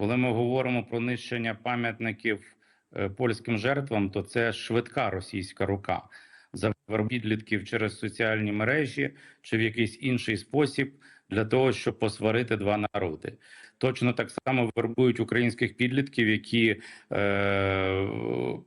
Коли ми говоримо про нищення пам'ятників е, польським жертвам, то це швидка російська рука. за підлітків через соціальні мережі чи в якийсь інший спосіб для того, щоб посварити два народи. Точно так само вербують українських підлітків, які е,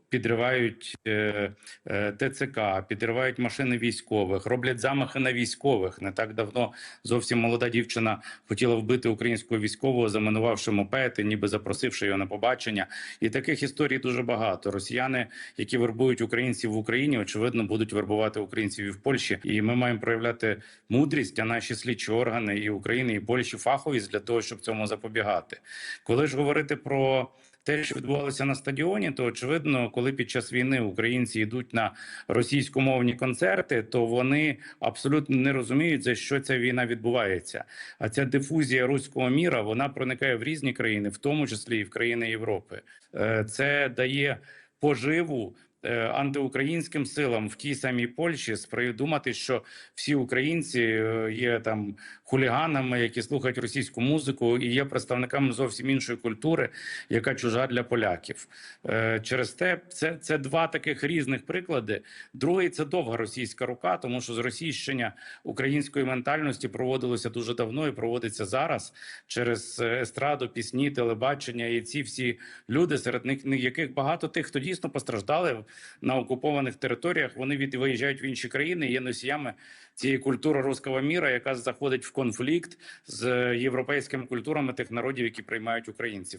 підривають е, е, ТЦК, підривають машини військових, роблять замахи на військових. Не так давно зовсім молода дівчина хотіла вбити українського військового, заминувавши мопед, і ніби запросивши його на побачення. І таких історій дуже багато. Росіяни, які вербують українців в Україні, очевидно, будуть вербувати українців і в Польщі. І ми маємо проявляти мудрість, а наші слідчі органи і України, і Польщі фаховість для того, щоб цьому запобігати. Коли ж говорити про те, що відбувалося на стадіоні, то очевидно, коли під час війни українці йдуть на російськомовні концерти, то вони абсолютно не розуміють за що ця війна відбувається. А ця дифузія руського міра вона проникає в різні країни, в тому числі і в країни Європи. Е, Це дає поживу. Е, Антиукраїнським силам в тій самій Польщі думати, що всі українці е, є там хуліганами, які слухають російську музику, і є представниками зовсім іншої культури, яка чужа для поляків. Е, Через те це, це два таких різних приклади. Другий це довга російська рука, тому що зросійщення української ментальності проводилося дуже давно і проводиться зараз через естраду, пісні, телебачення. І ці всі люди, серед них яких багато тих, хто дійсно постраждали на окупованих територіях, вони від виїжджають в інші країни, є носіями цієї культури руського міра, яка заходить в конфлікт з європейськими культурами тих народів, які приймають українців.